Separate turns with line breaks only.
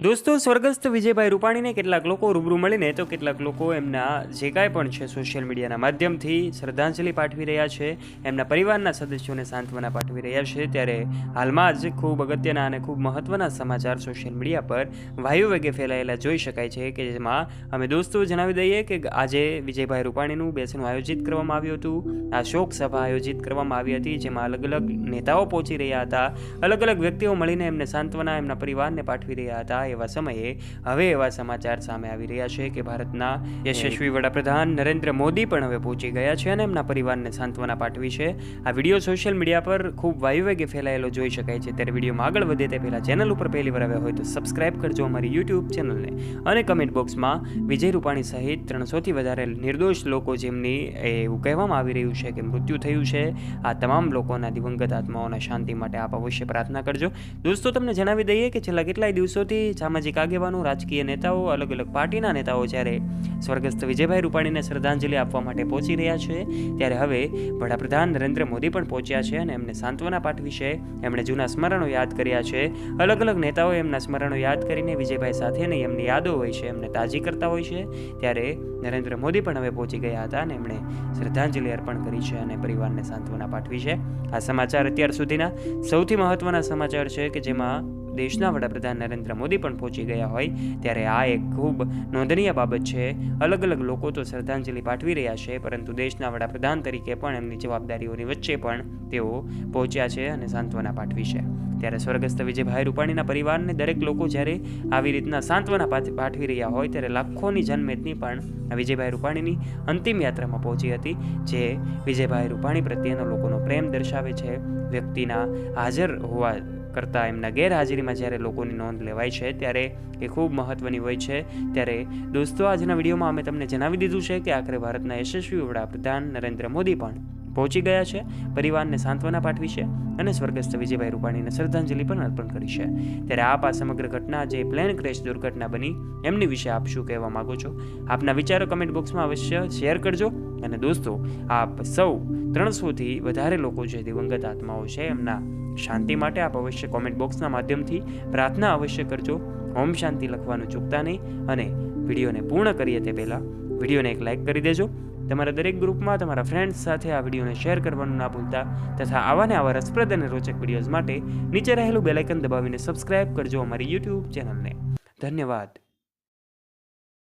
દોસ્તો, સ્વર્ગસ્થ વિજયભાઈ રૂપાણીને કેટલાક લોકો રૂબરૂ મળીને તો કેટલાક લોકો એમના જે કાંઈ પણ છે સોશિયલ મીડિયાના માધ્યમથી શ્રદ્ધાંજલિ પાઠવી રહ્યા છે. એમના પરિવારના સદસ્યોને સાંત્વના પાઠવી રહ્યા છે. ત્યારે હાલમાં જ ખૂબ અગત્યના અને ખૂબ મહત્ત્વના સમાચાર સોશિયલ મીડિયા પર વાયુ વેગે ફેલાયેલા જોઈ શકાય છે કે જેમાં અમે દોસ્તો જણાવી દઈએ કે આજે વિજયભાઈ રૂપાણીનું બેસણું આયોજિત કરવામાં આવ્યું હતું. આ શોક સભા આયોજિત કરવામાં આવી હતી, જેમાં અલગ અલગ નેતાઓ પહોંચી રહ્યા હતા. અલગ અલગ વ્યક્તિઓ મળીને એમને સાંત્વના એમના પરિવારને પાઠવી રહ્યા હતા. એવા સમયે હવે એવા સમાચાર સામે આવી રહ્યા છે કે ભારતના યશસ્વી વડાપ્રધાન નરેન્દ્ર મોદી પણ હવે પહોંચી ગયા છે અને એમના પરિવારને સાંત્વના પાઠવી છે. આ વીડિયો સોશિયલ મીડિયા પર ખૂબ વાયુવેગે ફેલાયેલો જોઈ શકાય છે. ત્યારે વિડીયોમાં આગળ વધે તે પહેલાં ચેનલ ઉપર પહેલી વાર આવ્યા હોય તો સબસ્ક્રાઇબ કરજો અમારી યુટ્યુબ ચેનલને. અને કમેન્ટ બોક્સમાં વિજય રૂપાણી સહિત ત્રણસોથી વધારે નિર્દોષ લોકો જેમની એવું કહેવામાં આવી રહ્યું છે કે મૃત્યુ થયું છે. આ તમામ લોકોના દિવંગત આત્માઓના શાંતિ માટે આપ અવશ્ય પ્રાર્થના કરજો. દોસ્તો તમને જણાવી દઈએ કે છેલ્લા કેટલાય દિવસોથી સામાજિક આગેવાનો, રાજકીય નેતાઓ અલગ અલગ પાર્ટીના નેતાઓ જ્યારે સ્વર્ગસ્થ વિજયભાઈ રૂપાણીને શ્રદ્ધાંજલિ આપવા માટે પહોંચી રહ્યા છે, ત્યારે હવે વડાપ્રધાન નરેન્દ્ર મોદી પણ પહોંચ્યા છે અને એમને સાંત્વના પાઠવી છે એમણે જૂના સ્મરણો યાદ કર્યા છે. અલગ અલગ નેતાઓએ એમના સ્મરણો યાદ કરીને વિજયભાઈ સાથે નહીં એમની યાદો હોય છે, એમને તાજી કરતા હોય છે. ત્યારે નરેન્દ્ર મોદી પણ હવે પહોંચી ગયા હતા અને એમણે શ્રદ્ધાંજલિ અર્પણ કરી છે અને પરિવારને સાંત્વના પાઠવી છે આ સમાચાર અત્યાર સુધીના સૌથી મહત્વના સમાચાર છે કે જેમાં દેશના વડાપ્રધાન નરેન્દ્ર મોદી પણ પહોંચી ગયા હોય ત્યારે આ એક ખૂબ નોંધનીય બાબત છે. અલગ અલગ લોકો તો શ્રદ્ધાંજલિ પાઠવી રહ્યા છે, પરંતુ દેશના વડાપ્રધાન તરીકે પણ એમની જવાબદારીઓની વચ્ચે પણ તેઓ પહોંચ્યા છે અને સાંત્વના પાઠવી છે. ત્યારે સ્વર્ગસ્થ વિજયભાઈ રૂપાણીના પરિવારને દરેક લોકો જ્યારે આવી રીતના સાંત્વના પાઠવી રહ્યા હોય ત્યારે લાખોની જનમેદની પણ વિજયભાઈ રૂપાણીની અંતિમ યાત્રામાં પહોંચી હતી, જે વિજયભાઈ રૂપાણી પ્રત્યેનો લોકોનો પ્રેમ દર્શાવે છે. વ્યક્તિના હાજર હોવા કરતાં એમના ગેરહાજરીમાં જ્યારે લોકોની નોંધ લેવાય છે, ત્યારે એ ખૂબ મહત્ત્વની હોય છે. ત્યારે દોસ્તો, આજના વિડીયોમાં અમે તમને જણાવી દીધું છે કે આખરે ભારતના યશસ્વી વડાપ્રધાન નરેન્દ્ર મોદી પણ પહોંચી ગયા છે, પરિવારને સાંત્વના પાઠવી છે અને સ્વર્ગસ્થ વિજયભાઈ રૂપાણીને શ્રદ્ધાંજલિ પણ અર્પણ કરી છે. ત્યારે આપ આ સમગ્ર ઘટના, જે પ્લેન ક્રેશ દુર્ઘટના બની, એમની વિશે આપ શું કહેવા માગો છો? આપના વિચારો કમેન્ટ બોક્સમાં અવશ્ય શેર કરજો. અને દોસ્તો, આપ સૌ ત્રણસોથી વધારે લોકો જે દિવંગત આત્માઓ છે, એમના શાંતિ માટે આપ અવશ્ય કોમેન્ટ બોક્સના માધ્યમથી પ્રાર્થના અવશ્ય કરજો. ઓમ શાંતિ લખવાનું ચૂકતા નહીં અને વિડીયોને પૂર્ણ કરીએ તે પહેલાં વિડીયોને એક લાઇક કરી દેજો. તમારા દરેક ગ્રુપમાં તમારા ફ્રેન્ડ્સ સાથે આ વિડીયોને શેર કરવાનું ના ભૂલતા તથા આવા ને આવા રસપ્રદ અને રોચક વિડીયોઝ માટે નીચે રહેલું બેલાઇકન દબાવીને સબસ્ક્રાઇબ કરજો અમારી યુટ્યુબ ચેનલને ધન્યવાદ.